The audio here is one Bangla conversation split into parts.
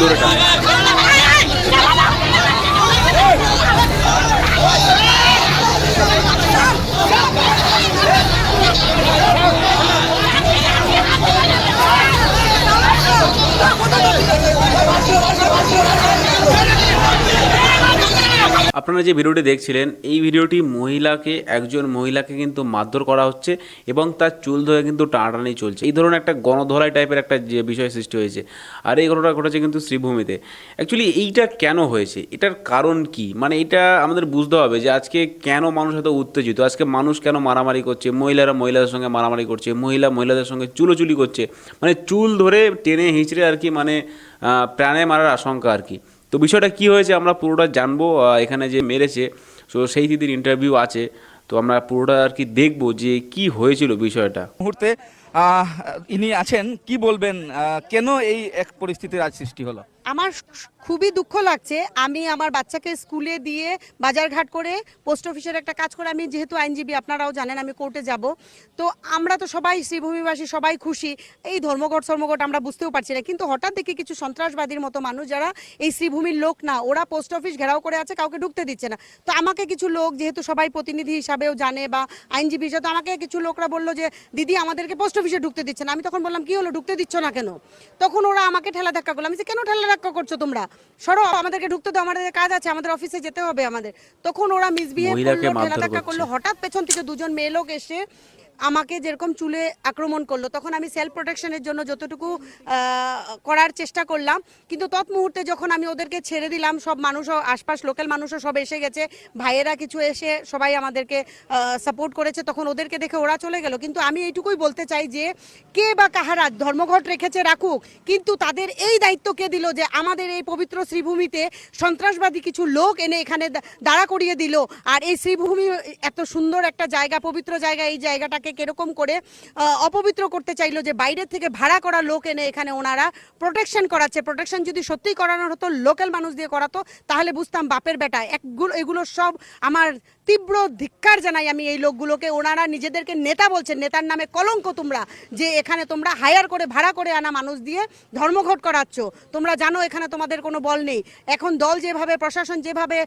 দূরে টানে আপনারা যে ভিডিওটি দেখছিলেন, এই ভিডিওটি মহিলাকে, একজন মহিলাকে কিন্তু মারধর করা হচ্ছে এবং তার চুল ধরে কিন্তু টানাটানি চলছে। এই ধরনের একটা গণধরাই টাইপের একটা যে বিষয় সৃষ্টি হয়েছে আর এই ঘটনা ঘটেছে কিন্তু শ্রীভূমিতে। অ্যাকচুয়ালি এইটা কেন হয়েছে? এটার কারণ কি? মানে এটা আমাদের বুঝতে হবে যে আজকে কেন মানুষ এত উত্তেজিত? আজকে মানুষ কেন মারামারি করছে? মহিলারা মহিলাদের সঙ্গে মারামারি করছে, মহিলা মহিলাদের সঙ্গে চুলোচুলি করছে। মানে চুল ধরে টেনে হিঁচড়ে আর কি মানে প্রাণে মারার আশঙ্কা আর কি। তো বিষয়টা কি হয়েছে আমরা পুরোটা জানব এখানে যে মেরেছে সো সেই দিদির ইন্টারভিউ আছে, তো আমরা পুরোটা আর কি দেখব যে কি হয়েছিল বিষয়টা। মুহূর্তে ইনি আছেন, কি বলবেন কেন এই এক পরিস্থিতির আজ সৃষ্টি হলো? আমার খুবই দুঃখ লাগছে। আমি আমার বাচ্চাকে স্কুলে দিয়ে বাজারঘাট করে পোস্ট অফিসের একটা কাজ করে, আমি যেহেতু আইনজীবী, আপনারাও জানেন আমি কোর্টে যাব। তো আমরা তো সবাই শ্রীভূমিবাসী, সবাই খুশি। এই ধর্মঘট ধর্মঘট আমরা বুঝতেও পারছি না। কিন্তু হঠাৎ দেখি কিছু সন্ত্রাসবাদীর মতো মানুষ যারা এই শ্রীভূমির লোক না, ওরা পোস্ট অফিস ঘেরাও করে আছে, কাউকে ঢুকতে দিচ্ছে না। তো আমাকে কিছু লোক, যেহেতু সবাই প্রতিনিধি হিসাবেও জানে বা আইনজীবী হিসাবে, তো আমাকে কিছু লোকরা বলল যে, দিদি, আমাদেরকে পোস্ট অফিসে ঢুকতে দিচ্ছে না। আমি তখন বললাম, কি হলো? ঢুকতে দিচ্ছ না কেন? তখন ওরা আমাকে ঠেলা ধাক্কা করল। আমি কেন ঠেলা ধাক্কা করছ তোমরা? সরো আমাদেরকে ঢুকতে তো আমাদের কাজ আছে আমাদের অফিসে যেতে হবে আমাদের। তখন ওরা মিসবিহেভ করল ঠেলা করল হঠাৎ পেছন থেকে দুজন মেয়ে লোক এসে আমাকে যেরকম চুলে আক্রমণ করল, তখন আমি সেলফ প্রোটেকশনের জন্য যতটুকু করার চেষ্টা করলাম। কিন্তু তৎ মুহূর্তে যখন আমি ওদেরকে ছেড়ে দিলাম, সব মানুষও, আশপাশ লোকাল মানুষও সব এসে গেছে। ভাইয়েরা কিছু এসে সবাই আমাদেরকে সাপোর্ট করেছে, তখন ওদেরকে দেখে ওরা চলে গেল। কিন্তু আমি এইটুকুই বলতে চাই যে, কে বা কাহারা ধর্মঘট রেখেছে রাখুক, কিন্তু তাদের এই দায়িত্ব কে দিল যে আমাদের এই পবিত্র শ্রীভূমিতে সন্ত্রাসবাদী কিছু লোক এনে এখানে দাঁড়া করিয়ে দিল। আর এই শ্রীভূমি, এত সুন্দর একটা জায়গা, পবিত্র জায়গা, এই জায়গাটাকে কীরকম করে অপবিত্র করতে চাইলো যে বাইরের থেকে ভাড়া করা লোক এনে এখানে ওনারা প্রোটেকশন করাচ্ছে। প্রোটেকশন যদি সত্যিই করানোর হতো লোকাল মানুষ দিয়ে করাতো, তাহলে বুঝতাম বাপের বেটা। একগুলো এগুলো সব আমার তীব্র ধিক্কার জানাই আমি এই লোকগুলোকে। ওনারা নিজেদেরকে নেতা বলছেন, নেতার নামে কলঙ্ক তোমরা, যে এখানে তোমরা হায়ার করে, ভাড়া করে আনা মানুষ দিয়ে ধর্মঘট করাচ্ছ। তোমরা জানো এখানে তোমাদের কোনো বল নেই। এখন দল যেভাবে, প্রশাসন যেভাবে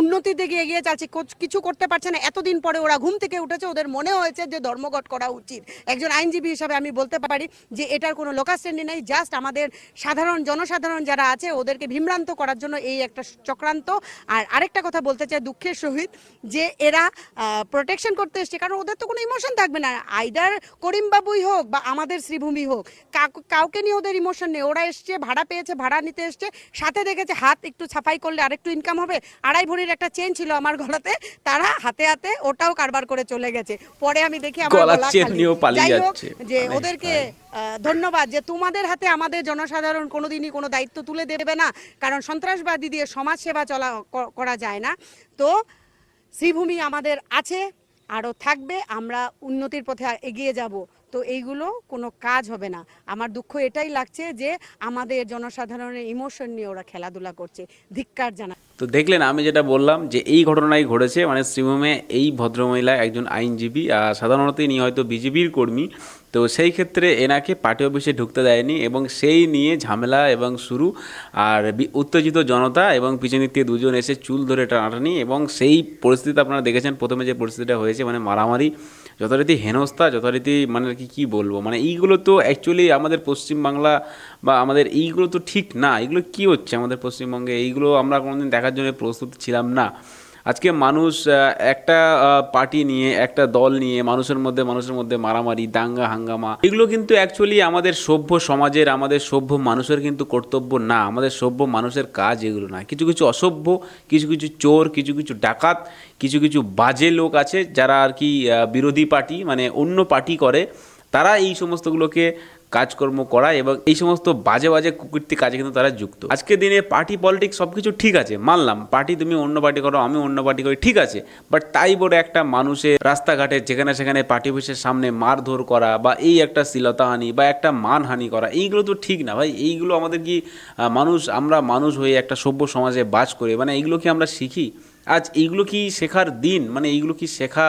উন্নতির দিকে এগিয়ে যাচ্ছে কিছু করতে পারছে না। এতদিন পরে ওরা ঘুম থেকে উঠেছে, ওদের মনে হয়েছে যে ধর্মঘট করা উচিত। একজন আইনজীবী হিসাবে আমি বলতে পারি যে এটার কোনো লোকাশ্রেণী নেই, জাস্ট আমাদের সাধারণ জনসাধারণ যারা আছে ওদেরকে বিভ্রান্ত করার জন্য এই একটা চক্রান্ত। আর আরেকটা কথা বলতে চাই দুঃখের সহিত, যে এরা প্রোটেকশন করতে এসছে, কারণ ওদের তো কোনো ইমোশন থাকবে না। আইদার করিমবাবুই হোক বা আমাদের শ্রীভূমি হোক কাউকে নিয়ে ওদের ইমোশন নেই। ওরা এসছে, ভাড়া পেয়েছে, ভাড়া নিতে এসছে, সাথে দেখেছে হাত একটু ছাপাই করলে আরেকটু ইনকাম হবে। আড়াই ভরির একটা চেন ছিল আমার গলাতে, তারা হাতে হাতে ওটাও কারবার করে চলে গেছে। পরে আমি দেখি আমার গলা খালি। যাই হোক। যে ওদেরকে ধন্যবাদ যে তোমাদের হাতে আমাদের জনসাধারণ কোনোদিনই কোনো দায়িত্ব তুলে দেবে না কারণ সন্ত্রাসবাদী দিয়ে সমাজ সেবা চলা করা যায় না। তো শ্রীভূমি আমাদের আছে আরও থাকবে আমরা উন্নতির পথে এগিয়ে যাব। তো এইগুলো কোনো কাজ হবে না। আমার দুঃখ এটাই লাগছে যে আমাদের জনসাধারণের ইমোশন নিয়ে ওরা খেলাধুলা করছে। ধিক্কার জানা তো দেখলেন, আমি যেটা বললাম যে এই ঘটনাই ঘটেছে মানে শ্রীভূমে এই ভদ্রমহিলা একজন আইনজীবী আর সাধারণত ইনি হয়তো বিজেপির কর্মী, তো সেই ক্ষেত্রে এনাকে পার্টি অফিসে ঢুকতে দেয়নি এবং সেই নিয়ে ঝামেলা এবং শুরু। আর উত্তেজিত জনতা এবং পিছন দিক থেকে দুজন এসে চুল ধরে টানাটানি এবং সেই পরিস্থিতি আপনারা দেখেছেন, প্রথমে যে পরিস্থিতিটা হয়েছে মানে মারামারি যথারীতি হেনস্থা, যথারীতি মানে আর কি, কী বলব? মানে এইগুলো তো অ্যাকচুয়ালি আমাদের পশ্চিমবাংলা বা আমাদের এইগুলো তো ঠিক না। এগুলো কী হচ্ছে আমাদের পশ্চিমবঙ্গে? এইগুলো আমরা কোনোদিন দেখার জন্য প্রস্তুত ছিলাম না। আজকে মানুষ একটা পার্টি নিয়ে, একটা দল নিয়ে, মানুষের মধ্যে মানুষের মধ্যে মারামারি, দাঙ্গা, হাঙ্গামা, এগুলো কিন্তু অ্যাকচুয়ালি আমাদের সভ্য সমাজের, আমাদের সভ্য মানুষের কিন্তু কর্তব্য না। আমাদের সভ্য মানুষের কাজ এগুলো না কিছু কিছু অসভ্য, কিছু কিছু চোর, কিছু কিছু ডাকাত, কিছু কিছু বাজে লোক আছে যারা আর কি বিরোধী পার্টি মানে অন্য পার্টি করে। তারা এই সমস্তগুলোকে কাজকর্ম করা এবং এই সমস্ত বাজে বাজে কুকীর্তি কাজে কিন্তু তারা যুক্ত। আজকে দিনে পার্টি পলিটিক্স সব কিছু ঠিক আছে, মানলাম। পার্টি তুমি অন্য পার্টি করো আমি অন্য পার্টি করি, ঠিক আছে। বাট তাই বলে একটা মানুষের রাস্তাঘাটে যেখানে সেখানে পার্টি অফিসের সামনে মারধর করা বা এই একটা শ্লীলতাহানি বা একটা মানহানি করা, এইগুলো তো ঠিক না। ভাই, এইগুলো আমাদের কি মানুষ, আমরা মানুষ হয়ে একটা সভ্য সমাজে বাস করে মানে এইগুলো কি আমরা শিখি? আজ এইগুলো কি শেখার দিন? মানে এইগুলো কি শেখা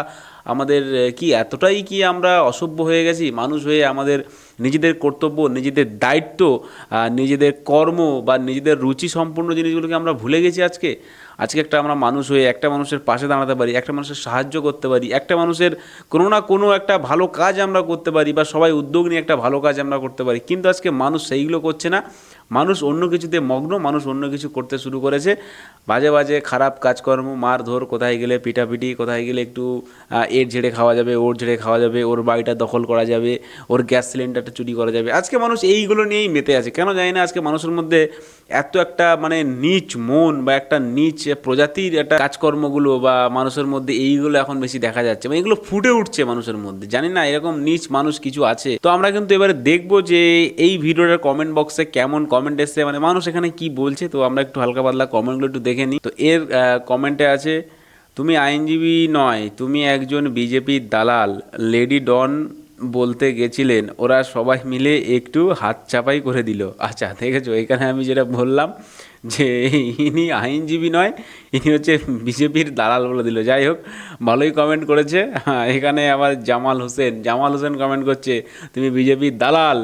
আমাদের কি এতটাই কি আমরা অসভ্য হয়ে গেছি? মানুষ হয়ে আমাদের নিজেদের কর্তব্য, নিজেদের দায়িত্ব নিজেদের কর্ম বা নিজেদের রুচি সম্পন্ন জিনিসগুলোকে আমরা ভুলে গেছি আজকে। আজকে একটা আমরা মানুষ হয়ে একটা মানুষের পাশে দাঁড়াতে পারি, একটা মানুষের সাহায্য করতে পারি, একটা মানুষের কোনো না কোনো একটা ভালো কাজ আমরা করতে পারি বা সবাই উদ্যোগ নিয়ে একটা ভালো কাজ আমরা করতে পারি। কিন্তু আজকে মানুষ সেইগুলো করছে না। মানুষ অন্য কিছুতে মগ্ন, মানুষ অন্য কিছু করতে শুরু করেছে। বাজে বাজে খারাপ কাজকর্ম মার ধর কোথায় গেলে পিটাপিটি, কোথায় গেলে একটু এর ঝেড়ে খাওয়া যাবে, ওর ঝেড়ে খাওয়া যাবে, ওর বাড়িটা দখল করা যাবে, ওর গ্যাস সিলিন্ডারটা চুরি করা যাবে। আজকে মানুষ এইগুলো নিয়েই মেতে আছে। কেন জানি না আজকে মানুষের মধ্যে এত একটা মানে নিচ মন বা একটা নিচ প্রজাতির একটা কাজকর্মগুলো বা মানুষের মধ্যে এইগুলো এখন বেশি দেখা যাচ্ছে। মানে এগুলো ফুটে উঠছে মানুষের মধ্যে। জানি না এরকম নিচ মানুষ কিছু আছে। তো আমরা কিন্তু এবারে দেখব যে এই ভিডিওটার কমেন্ট বক্সে কেমন কমেন্ট এসছে মানে মানুষ এখানে কি বলছে, তো আমরা একটু হালকা পাতলা কমেন্টগুলো একটু দেখে নিই। তো এর কমেন্টে আছে, তুমি আইনজীবী নয়, তুমি একজন বিজেপির দালাল লেডি ডন বলতে গেছিলেন, ওরা সবাই মিলে একটু হাত চাপাই করে দিল। আচ্ছা দেখেছ, এখানে আমি যেটা বললাম যে ইনি আইনজীবী নয়, ইনি হচ্ছে বিজেপির দালাল বলে দিল। যাই হোক, ভালোই কমেন্ট করেছে। হ্যাঁ এখানে আবার জামাল হোসেন জামাল হোসেন কমেন্ট করছে, তুমি বিজেপির দালাল।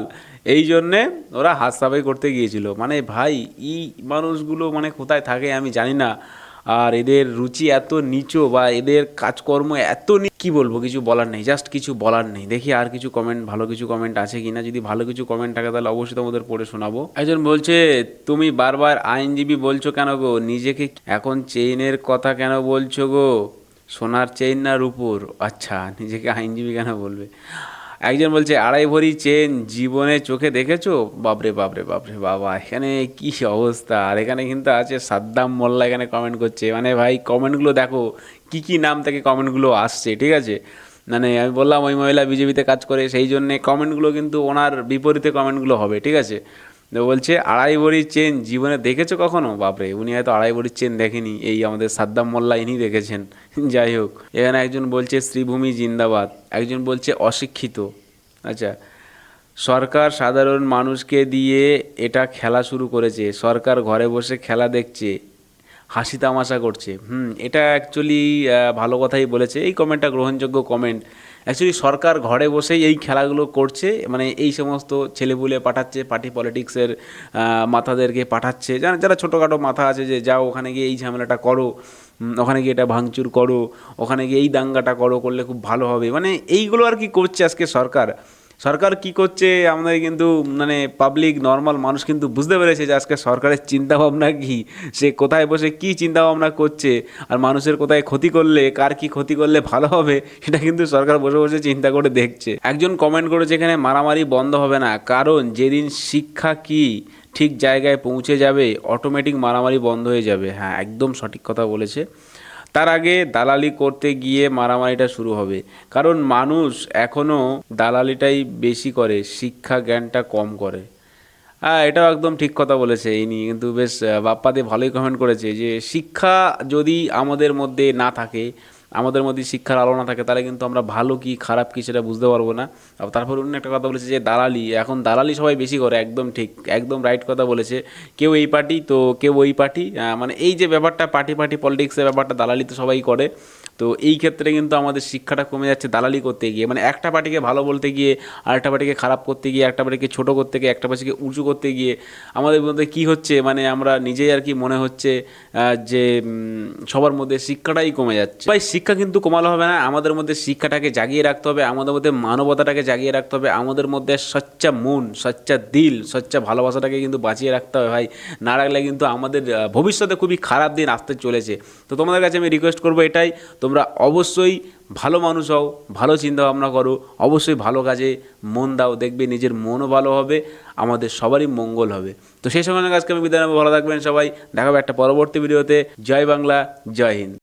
এই জন্যে ওরা হাত সাফাই করতে গিয়েছিল। মানে ভাই, এই মানুষগুলো মানে কোথায় থাকে আমি জানি না। আর এদের রুচি এত নিচু বা এদের কাজকর্ম এত নি- কি বলব, কিছু বলার নেই জাস্ট কিছু বলার নেই। দেখি আর কিছু কমেন্ট ভালো কিছু কমেন্ট আছে কিনা। যদি ভালো কিছু কমেন্ট থাকে, তাহলে অবশ্যই তোমাদের পড়ে শোনাবো। একজন বলছে, তুমি বারবার আইনজীবী বলছো কেন গো? নিজেকে এখন চেইনের কথা কেন বলছো গো? সোনার চেইন না রূপোর? আচ্ছা নিজেকে আইনজীবী কেন বলবে? একজন বলছে, আড়াই ভরি চেন জীবনে চোখে দেখেছ? বাপরে বাপরে বাপরে, বাবা, এখানে কি অবস্থা? আর এখানে কিন্তু আছে সাদ্দাম মোল্লা এখানে কমেন্ট করছে। মানে ভাই কমেন্টগুলো দেখো, কি কি নাম থেকে কমেন্টগুলো আসছে, ঠিক আছে? মানে আমি বললাম, ওই মহিলা বিজেপিতে কাজ করে, সেই জন্যে কমেন্টগুলো কিন্তু ওনার বিপরীতে কমেন্টগুলো হবে, ঠিক আছে? বলছে, আড়াই ভরির চেন জীবনে দেখেছ কখনো? বাপরে, উনি হয়তো আড়াই ভরির চেন দেখেনি, এই আমাদের সাদ্দাম মোল্লা ইনি দেখেছেন। যাই হোক, এখানে একজন বলছে, শ্রীভূমি জিন্দাবাদ। একজন বলছে, অশিক্ষিত। আচ্ছা সরকার সাধারণ মানুষকে দিয়ে এটা খেলা শুরু করেছে। সরকার ঘরে বসে খেলা দেখছে, হাসি তামাশা করছে। হুম, এটা অ্যাকচুয়ালি ভালো কথাই বলেছে। এই কমেন্টটা গ্রহণযোগ্য কমেন্ট অ্যাকচুয়ালি সরকার ঘরে বসেই এই খেলাগুলো করছে মানে এই সমস্ত ছেলেপুলে পাঠাচ্ছে, পার্টি পলিটিক্সের মাথাদেরকে পাঠাচ্ছে। যারা যারা ছোটোখাটো মাথা আছে যে যাও ওখানে গিয়ে এই ঝামেলাটা করো ওখানে গিয়ে এটা ভাঙচুর করো, ওখানে গিয়ে এই দাঙ্গাটা করো, করলে খুব ভালো হবে। মানে এইগুলো আর কি করছে আজকে সরকার? সরকার কি করছে? আমাদের কিন্তু মানে পাবলিক নর্মাল মানুষ কিন্তু বুঝতে পেরেছে যে আজকে সরকারের চিন্তা ভাবনা কি? সে কোথায় বসে কি চিন্তা ভাবনা করছে? আর মানুষের কোথায় ক্ষতি করলে, কার কি ক্ষতি করলে ভালো হবে, সেটা কিন্তু সরকার বসে বসে চিন্তা করে দেখছে। একজন কমেন্ট করেছে এখানে, মারামারি বন্ধ হবে না। কারণ যেদিন শিক্ষা কি ঠিক জায়গায় পৌঁছে যাবে অটোমেটিক মারামারি বন্ধ হয়ে যাবে। হ্যাঁ একদম সঠিক কথা বলেছে। তার আগে দালালি করতে গিয়ে মারামারিটা শুরু হবে। কারণ মানুষ এখনও দালালিটাই বেশি করে, শিক্ষা জ্ঞানটা কম করে। হ্যাঁ এটাও একদম ঠিক কথা বলেছে ইনি কিন্তু বেশ বাপ্পাদে ভালোই কমেন্ট করেছে যে, শিক্ষা যদি আমাদের মধ্যে না থাকে আমাদের মধ্যে শিক্ষার আলো না থাকে, তাহলে কিন্তু আমরা ভালো কি খারাপ কি সেটা বুঝতে পারব না। তারপর অন্য একটা কথা বলেছে যে দালালি, এখন দালালি সবাই বেশি করে, একদম ঠিক, একদম রাইট কথা বলেছে। কেউ এই পার্টি তো কেউ ওই পার্টি মানে এই যে ব্যাপারটা পার্টি পার্টি পলিটিক্সের ব্যাপারটা দালালি তো সবাই করে। তো এই ক্ষেত্রে কিন্তু আমাদের শিক্ষাটা কমে যাচ্ছে দালালি করতে গিয়ে। মানে একটা পার্টিকে ভালো বলতে গিয়ে, আরেকটা পার্টিকে খারাপ করতে গিয়ে, একটা পার্টিকে ছোটো করতে গিয়ে, একটা পার্টিকে উঁচু করতে গিয়ে আমাদের মধ্যে কি হচ্ছে? মানে আমরা নিজেই আর কি মনে হচ্ছে যে সবার মধ্যে শিক্ষাটাই কমে যাচ্ছে। ভাই, শিক্ষা কিন্তু কমালে হবে না। আমাদের মধ্যে শিক্ষাটাকে জাগিয়ে রাখতে হবে। আমাদের মধ্যে মানবতাটাকে জাগিয়ে রাখতে হবে। আমাদের মধ্যে সচ্চা মন, সচ্চা দিল, সচ্চা ভালোবাসাটাকে কিন্তু বাঁচিয়ে রাখতে হবে ভাই। না রাখলে কিন্তু আমাদের ভবিষ্যতে খুবই খারাপ দিন আসতে চলেছে। তো তোমাদের কাছে আমি রিকোয়েস্ট করব এটাই। তোমরা অবশ্যই ভালো মানুষ হও, ভালো চিন্তা ভাবনা করো, অবশ্যই ভালো কাজে মন দাও, দেখবে নিজের মনও ভালো হবে, আমাদের সবারই মঙ্গল হবে। তো সেই সময় আজকে আমি বিদায় নেব, ভালো থাকবেন সবাই দেখাবো একটা পরবর্তী ভিডিওতে। জয় বাংলা, জয় হিন্দ।